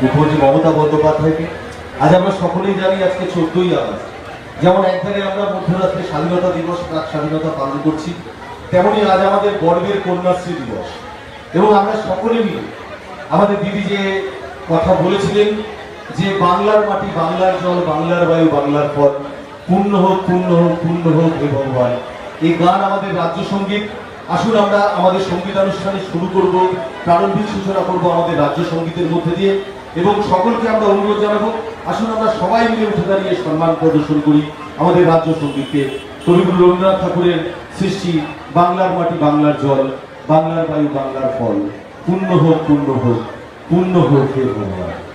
মুখ্যমন্ত্রী মমতা বন্দ্যোপাধ্যায়কে। আজ আমরা সকলেই জানি আজকে চোদ্দই আগস্ট। যেমন একধারে আমরা মধ্যরাত্রে স্বাধীনতা দিবস প্রাক স্বাধীনতা পালন করছি, তেমনি আজ আমাদের গর্বের কন্যাশ্রী দিবস। এবং আমরা সকলে মিলে আমাদের দিদি যে কথা বলেছিলেন যে বাংলার মাটি বাংলার জল, বাংলার বায়ু, বাংলার ফল পূর্ণ হোক পূর্ণ হোক পূর্ণ হোক হে ভগবান। এই গান আমাদের রাজ্য সংগীত। আসুন আমরা আমাদের সঙ্গীতানুষ্ঠানে শুরু করব, প্রারম্ভিক সূচনা করব আমাদের রাজ্য সঙ্গীতের মধ্যে দিয়ে। এবং সকলকে আমরা অনুরোধ জানাব, আসুন আমরা সবাই মিলে উঠে দাঁড়িয়ে সম্মান প্রদর্শন করি। আমাদের রাজ্য সঙ্গীতকে কবিগুরু রবীন্দ্রনাথ ঠাকুরের সৃষ্টি, বাংলার মাটি বাংলার জল, বাংলার বায়ু বাংলার ফল। পূর্ণ হোক পূর্ণ হোক পূর্ণ হোক হে ভগবান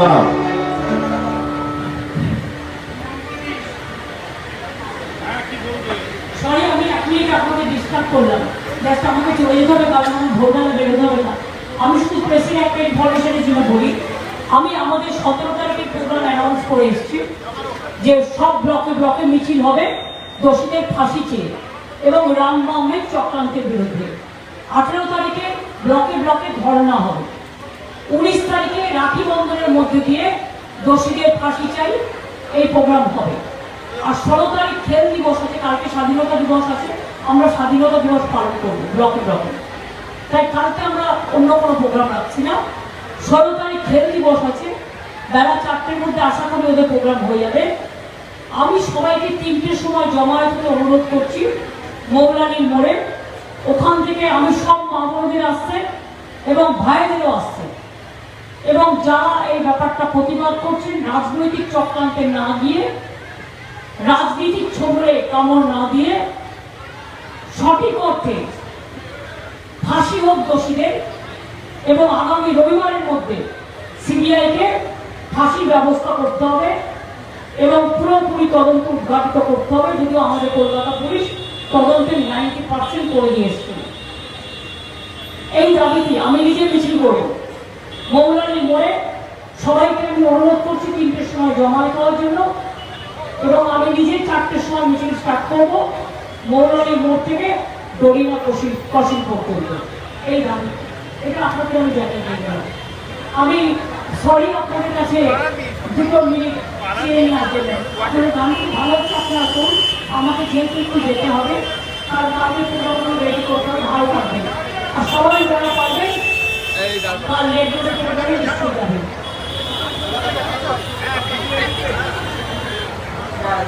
সরি আমি আপনাকে ডিস্টার্ব করলাম। জাস্ট আমাকে চলে যেতে হবে, কারণ বেরোতে হবে না। আমি শুধু ইনফরমেশনের জন্য বলি। আমি আমাদের সতেরো তারিখের প্রোগ্রাম অ্যানাউন্স করে এসেছি যে সব ব্লকে ব্লকে মিছিল হবে, দোষীদের ফাঁসি চেয়ে এবং রামবামের চক্রান্তের বিরুদ্ধে। আঠেরো তারিখে ব্লকে ব্লকে ধর্ণা হবে। উনিশ তারিখে রাখি বন্ধনের মধ্যে দিয়ে দোষীদের ফাঁসি চাই, এই প্রোগ্রাম হবে। আর ষোলো তারিখ খেল দিবস আছে, কালকে স্বাধীনতা দিবস আছে, আমরা স্বাধীনতা দিবস পালন করব, ব্লকে ব্লকে। তাই কালকে আমরা অন্য কোনো প্রোগ্রাম রাখছি না। ষোলো তারিখ খেল দিবস আছে, বেলা চারটের মধ্যে আশা করি ওদের প্রোগ্রাম হয়ে যাবে। আমি সবাইকে তিনটের সময় জমায়েত করে অনুরোধ করছি, মৌলানির মোড়ে। ওখান থেকে আমি সব মা আসছে এবং ভাইদেরও আসছে। এবং যারা এই ব্যাপারটা প্রতিবাদ করছেন, রাজনৈতিক চক্রান্তে না গিয়ে, রাজনীতিক ছোবড়ে কামড় না দিয়ে, সঠিক অর্থে ফাঁসি হোক দোষীদের এবং আগামী রবিবারের মধ্যে সিবিআইকে ফাঁসির ব্যবস্থা করতে হবে এবং পুরোপুরি তদন্ত উদ্ঘাটিত করতে হবে, যদিও আমাদের কলকাতা পুলিশ তদন্তের নাইনটি পার্সেন্ট করে দিয়ে এসছে। এই দাবিটি আমি নিজে মিছিল করব মৌলানি মোড়ে সবাইকে আমি অনুরোধ করছি তিনটের সময় জমায়েত হওয়ার জন্য এবং আমি নিজে চারটের সময় মিছিল স্টার্ট করব। মৌলানি মোড় থেকে দড়িনা কশিল কশিল পর্যন্ত। এই দাবি এটা আপনাদের আমি জানিয়ে দিয়ে আমি সরি আপনাদের কাছে দুটো মিনিট চেয়ে নেওয়ার জন্য। আপনাদের গান খুব ভালো হচ্ছে, আপনারা করুন। আমাকে যেহেতু একটু যেতে হবে কারণ আমি পুরোপুরি রেডি করতে হবে, ভালো থাকবেন আর সবাই যারা পারবেন কাল